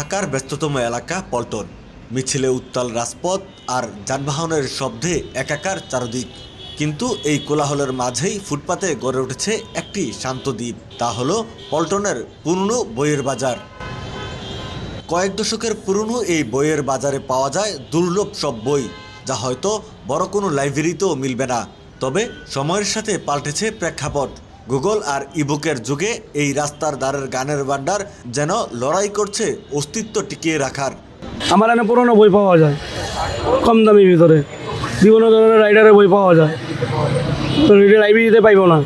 ঢাকার ব্যস্ততম এলাকা পল্টন। মিছিলে উত্তাল রাজপথ আর যানবাহনের শব্দে একাকার চারদিক। কিন্তু এই কোলাহলের মাঝেই ফুটপাতে গড়ে উঠেছে একটি শান্ত দ্বীপ। তা হলো পল্টনের পুরনো বইয়ের বাজার। কয়েক দশকের পুরনো এই বইয়ের বাজারে পাওয়া যায় দুর্লভ সব বই, যা হয়তো বড় কোনো লাইব্রেরিতেও মিলবে না। তবে সময়ের সাথে পাল্টেছে প্রেক্ষাপট। গুগল আর ইবুকের যুগে এই রাস্তার দ্বারের গানের ভাণ্ডার যেন লড়াই করছে অস্তিত্ব টিকিয়ে রাখার। আমার এখানে পুরোনো বই পাওয়া যায়, কম দামি ভিতরে। বিভিন্ন ধরনের রাইডারের বই পাওয়া যায়। তো লাইব্রেরিতে পাইব না।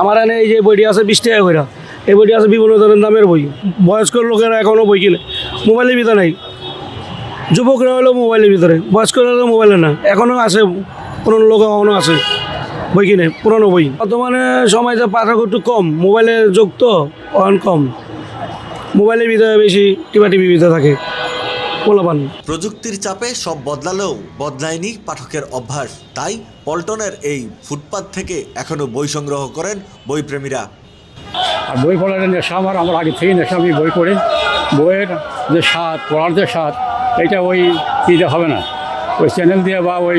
আমার এখানে এই যে বইটি আছে বিশ টাকা করে এই বইটি আছে বিভিন্ন ধরনের দামের বই। বয়স্ক লোকেরা এখনও বই কিনে। মোবাইলের ভিতরে নাই। যুবকরা হলেও মোবাইলের ভিতরে। বয়স্করা হলেও মোবাইলে না। এখনও আছে, পুরনো লোক এখনও আছে। বই কিনে পুরনো বই। বর্তমানে সময় তো পাঠক একটু কম মোবাইলের যুগ তো অন কম। মোবাইলের ভিতরে বেশি টিভি ভিতরে থাকে পোলাপান। প্রযুক্তির চাপে সব বদলালেও বদলায়নি পাঠকের অভ্যাস। তাই পল্টনের এই ফুটপাত থেকে এখনও বই সংগ্রহ করেন বইপ্রেমীরা। আর বই পড়ার নেশা আমার আমার আগে থেকেই নেশা আমি বই পড়ি। বইয়ের যে স্বাদ পড়ার যে স্বাদ এটা ওই ইতে হবে না। ওই চ্যানেল দিয়ে বা ওই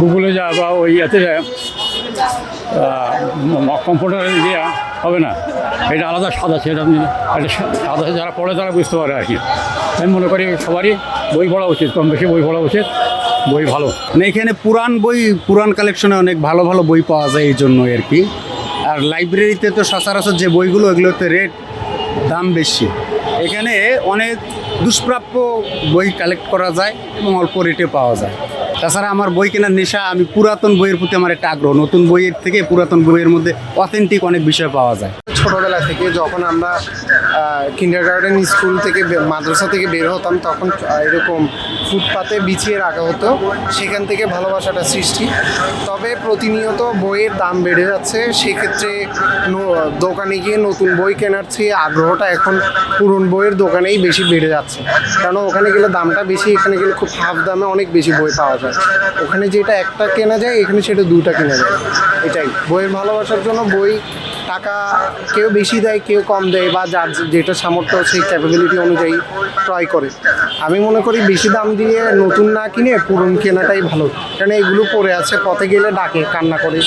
গুগলে যা বা ওই এতে যায় কম্পিউটারে দেওয়া হবে না। এটা আলাদা স্বাদ আছে এটা একটা আছে যারা পড়ে তারা বুঝতে পারে আর কি। আমি মনে করি সবারই বই পড়া উচিত, কম বেশি বই পড়া উচিত, বই ভালো। মানে এখানে পুরান বই পুরান কালেকশনে অনেক ভালো ভালো বই পাওয়া যায় এই জন্য আর কি। আর লাইব্রেরিতে তো সচরাচর যে বইগুলো এগুলোতে রেট দাম বেশি। এখানে অনেক দুষ্প্রাপ্য বই কালেক্ট করা যায় এবং অল্প রেটে পাওয়া যায়। তাছাড়া আমার বই কেনার নেশা, আমি পুরাতন বইয়ের প্রতি আমার একটা আগ্রহ। নতুন বইয়ের থেকে পুরাতন বইয়ের মধ্যে অথেন্টিক অনেক বিষয় পাওয়া যায়। ছোটবেলা থেকে যখন আমরা কিন্ডার গার্ডেন স্কুল থেকে মাদ্রাসা থেকে বের হতাম, তখন এরকম ফুটপাতে বিছিয়ে রাখা হতো, সেখান থেকে ভালোবাসাটা সৃষ্টি। তবে প্রতিনিয়ত বইয়ের দাম বেড়ে যাচ্ছে, সেক্ষেত্রে দোকানে গিয়ে নতুন বই কেনার চেয়ে আগ্রহটা এখন পুরন বইয়ের দোকানেই বেশি বেড়ে যাচ্ছে। কারণ ওখানে গেলে দামটা বেশি, এখানে গেলে খুব হাফ দামে অনেক বেশি বই পাওয়া যায়। ওখানে যেটা একটা কেনা যায়, এখানে সেটা দুটা কেনা যায়। এটাই। বইয়ের ভালোবাসার জন্য বই টাকা কেউ বেশি দেয়, কেউ কম দেয় বা যার যেটা সামর্থ্য সেই ক্যাপাবিলিটি অনুযায়ী ক্রয় করে। আমি মনে করি বেশি দাম দিয়ে নতুন না কিনে পুরন কেনাটাই ভালো। কারণ এগুলো পড়ে আছে, পথে গেলে ডাকে, কান্না করে।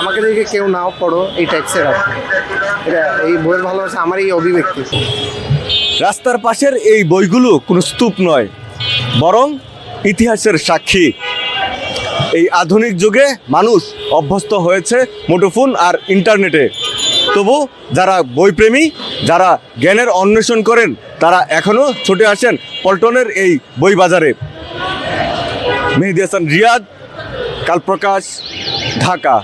আমাকে দেখে কেউ নাও পড়ো, এই ট্যাক্সের এটা এই বইয়ের ভালোবাসা আমার এই অভিব্যক্তি। রাস্তার পাশের এই বইগুলো কোনো স্তূপ নয়, বরং ইতিহাসের সাক্ষী। এই আধুনিক যুগে মানুষ অভ্যস্ত হয়েছে মুঠোফোন আর ইন্টারনেটে। তবু যারা বইপ্রেমী, যারা জ্ঞানের অন্বেষণ করেন, তারা এখনও ছুটে আসেন পল্টনের এই বই বাজারে মেহেদি হাসান রিয়াদ, কালপ্রকাশ, ঢাকা।